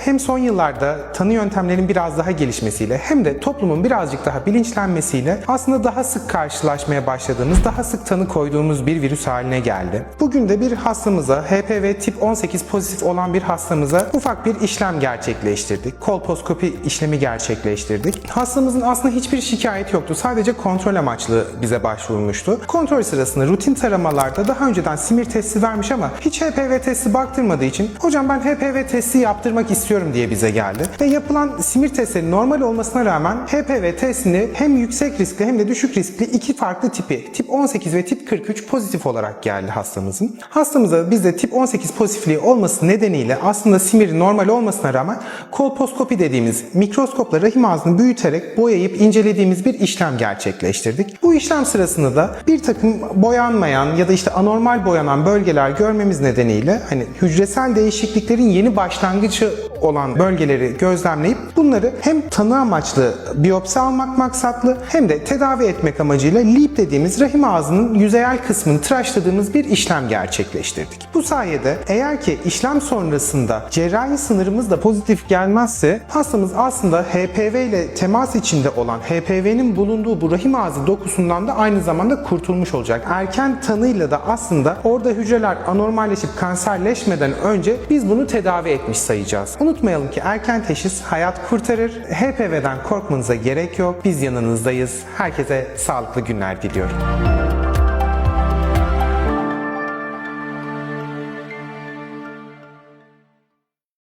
hem son yıllarda tanı yöntemlerinin biraz daha gelişmesiyle hem de toplumun birazcık daha bilinçlenmesiyle aslında daha sık karşılaşmaya başladığımız, daha sık tanı koyduğumuz bir virüs haline geldi. Bugün de bir hastamıza, HPV tip 18 pozitif olan bir hastamıza ufak bir işlem gerçekleştirdik. Kolposkopi işlemi gerçekleştirdik. Hastamızın aslında hiçbir şikayet yoktu. Sadece kontrol amaçlı bize başvurmuştu. Kontrol sırasında rutin taramalarda daha önceden simir testi vermiş ama hiç HPV testi baktırmadığı için hocam ben HPV testi yaptırmak istiyorum diye bize geldi. Ve yapılan simir testleri normal olmasına rağmen HPV testini hem yüksek riskli hem de düşük riskli iki farklı tipi tip 18 ve tip 43 pozitif olarak geldi hastamızın. Hastamıza bizde tip 18 pozitifliği olması nedeniyle aslında simiri normal olmasına rağmen kolposkopi dediğimiz mikroskopla rahim ağzını büyüterek boyayıp incelediğimiz bir işlem gerçekleştirdik. Bu işlem sırasında da bir takım boyanmayan ya da işte anormal boyanan bölgeler görmemiz nedeniyle hani hücresel değişikliklerin yeni başlangıcı olan bölgeleri gözlemleyip bunları hem tanı amaçlı biyopsi almak maksatlı hem de tedavi etmek amacıyla LEEP dediğimiz rahim ağzının yüzeyel kısmını tıraşladığımız bir işlem gerçekleştirdik. Bu sayede eğer ki işlem sonrasında cerrahi sınırımız da pozitif gelmezse hastamız aslında HPV ile temas içinde olan HPV'nin bulunduğu bu rahim ağzı dokusundan da aynı zamanda kurtulmuş olacak. Erken tanıyla da aslında orada hücreler anormalleşip kanserleşmeden önce biz bunu tedavi etmiş sayacağız. Unutmayalım ki erken teşhis hayat kurtarır. HPV'den korkmanıza gerek yok. Biz yanınızdayız. Herkese sağlıklı günler diliyorum.